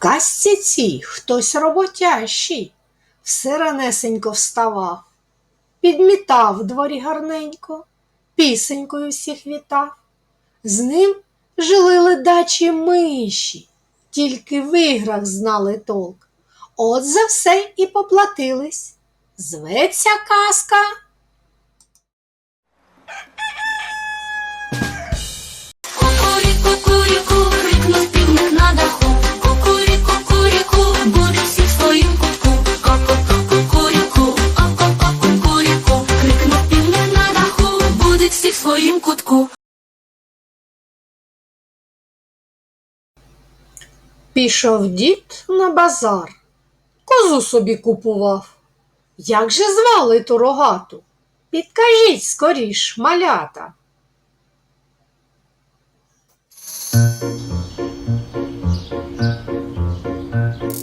Казці цій хтось роботящий, все ранесенько вставав, підмітав дворі гарненько, пісенькою всіх вітав. З ним жили ледачі миші, тільки в іграх знали толк. От за все і поплатились. Зветься казка. Своїм. Пішов дід на базар, козу собі купував. Як же звали ту рогату? Підкажіть скоріш, малята.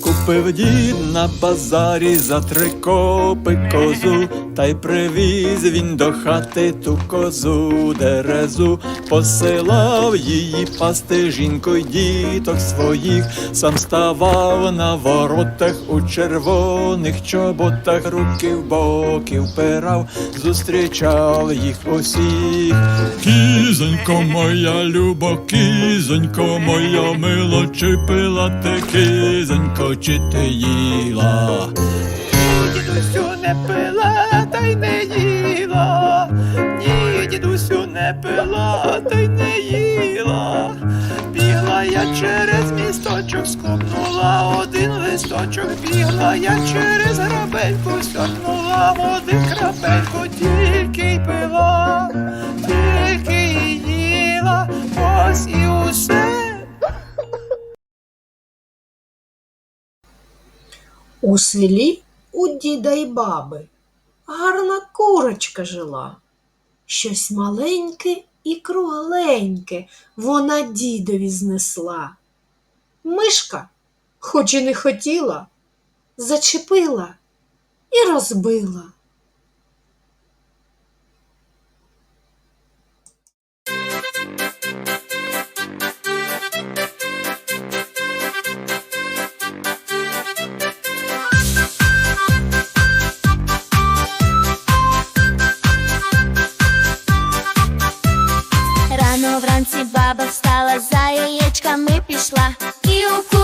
Купив дід на базарі за три копи козу, та й привіз він до хати ту козу дерезу, посилав її пасти жінку й діток своїх, сам ставав на воротах у червоних чоботах, руки в боки впирав, зустрічав їх усіх. Кізонько моя любо, кізонько моя мила, чи пила ти кізонько, чи ти їла? Дідусю не пила, пила, та й не їла. Бігла я через місточок, скопнула один листочок, бігла я через грабельку, сьорнула води крапельку, тільки й пила, тільки й їла, ось і усе. У селі у діда й баби гарна курочка жила. Щось маленьке і кругленьке вона дідові знесла. Мишка, хоч і не хотіла, зачепила і розбила. Рано вранці баба встала, за яєчками пішла. І у